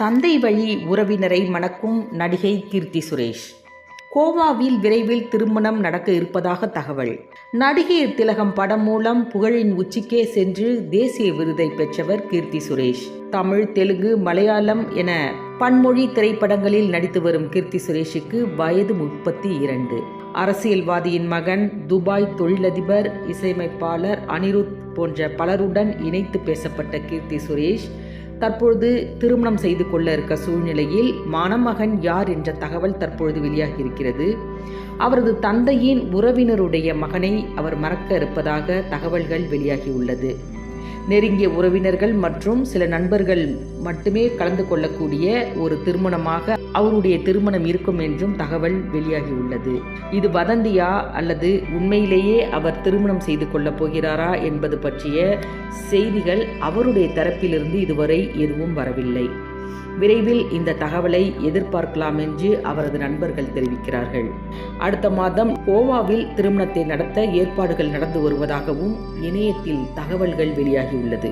தந்தை வழி உறவினரை மணக்கும் நடிகை கீர்த்தி சுரேஷ். கோவாவில் விரைவில் திருமணம் நடக்க இருப்பதாக தகவல். நடிகை திலகம் படம் மூலம் புகழின் உச்சிக்கே சென்று தேசிய விருதை பெற்றவர் கீர்த்தி சுரேஷ். தமிழ் தெலுங்கு மலையாளம் என பன்மொழி திரைப்படங்களில் நடித்து வரும் கீர்த்தி சுரேஷுக்கு வயது முப்பத்தி இரண்டு. அரசியல்வாதியின் மகன் துபாய் தொழிலதிபர் இசையமைப்பாளர் அனிருத் போன்ற பலருடன் இணைத்து பேசப்பட்ட கீர்த்தி சுரேஷ் தற்பொழுது திருமணம் செய்து கொள்ள இருக்க சூழ்நிலையில் மணமகன் யார் என்ற தகவல் தற்பொழுது வெளியாகி இருக்கிறது அவரது தந்தையின் உறவினருடைய மகனை அவர் மறக்க இருப்பதாக தகவல்கள் வெளியாகியுள்ளது நெருங்கிய உறவினர்கள் மற்றும் சில நண்பர்கள் மட்டுமே கலந்து கொள்ளக்கூடிய ஒரு திருமணமாக அவருடைய திருமணம் இருக்கும் என்றும் தகவல் வெளியாகியுள்ளது இது வதந்தியா அல்லது உண்மையிலேயே அவர் திருமணம் செய்து கொள்ளப் போகிறாரா என்பது பற்றிய செய்திகள் அவருடைய தரப்பிலிருந்து இதுவரை எதுவும் வரவில்லை. விரைவில் இந்த தகவலை எதிர்பார்க்கலாம் என்று அவரது நண்பர்கள் தெரிவிக்கிறார்கள். அடுத்த மாதம் கோவாவில் திருமணத்தை நடத்த ஏற்பாடுகள் நடந்து வருவதாகவும் இணையத்தில் தகவல்கள் வெளியாகியுள்ளது.